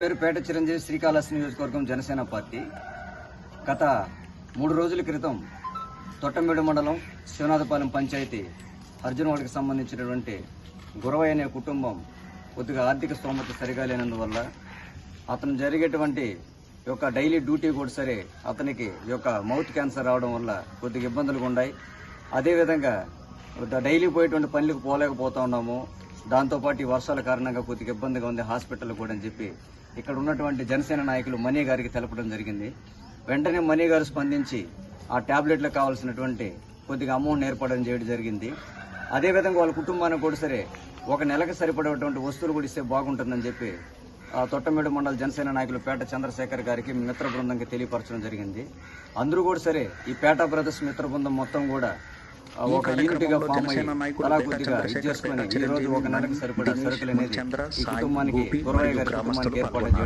పేరు పేట చిరంజీవి శ్రీకాళహస్తి నియోజకవర్గం జనసేన పార్టీ. గత మూడు రోజుల క్రితం తొట్టంబేడు మండలం శివనాథపాలెం పంచాయతీ అర్జునవాడికి సంబంధించినటువంటి గురవయ్య అనే కుటుంబం కొద్దిగా ఆర్థిక స్తోమత సరిగా లేనందువల్ల అతను జరిగేటువంటి యొక్క డైలీ డ్యూటీ కూడా సరే అతనికి యొక్క మౌత్ క్యాన్సర్ రావడం వల్ల కొద్దిగా ఇబ్బందులు ఉన్నాయి అదేవిధంగా డైలీ పోయేటువంటి పనులకు పోలేకపోతా ఉన్నాము. దాంతోపాటు ఈ వర్షాల కారణంగా కొద్దిగా ఇబ్బందిగా ఉంది హాస్పిటల్ కూడా అని చెప్పి ఇక్కడ ఉన్నటువంటి జనసేన నాయకులు మనీ గారికి తెలపడం జరిగింది. వెంటనే మనీ గారు స్పందించి ఆ ట్యాబ్లెట్లకు కావాల్సినటువంటి కొద్దిగా అమౌంట్ ఏర్పడడం చేయడం జరిగింది. అదేవిధంగా వాళ్ళ కుటుంబానికి కూడా సరే ఒక నెలకు సరిపడేటువంటి వస్తువులు కూడా ఇస్తే బాగుంటుందని చెప్పి ఆ తొట్టమేడు మండల జనసేన నాయకులు పేట చంద్రశేఖర్ గారికి మిత్ర బృందంకి తెలియపరచడం జరిగింది. అందరూ కూడా సరే ఈ పేట బ్రదర్స్ మిత్ర బృందం మొత్తం కూడా ఒక యూనిట్గా ఫామ్ అయ్యి తలా కొద్దిగా చేసుకొని ఈ రోజు ఒక నెలకు సరిపడా సరుకులు అనేది ఈ కుటుంబానికి గురవయ్య గారి కుటుంబానికి ఏర్పాటు చేయడం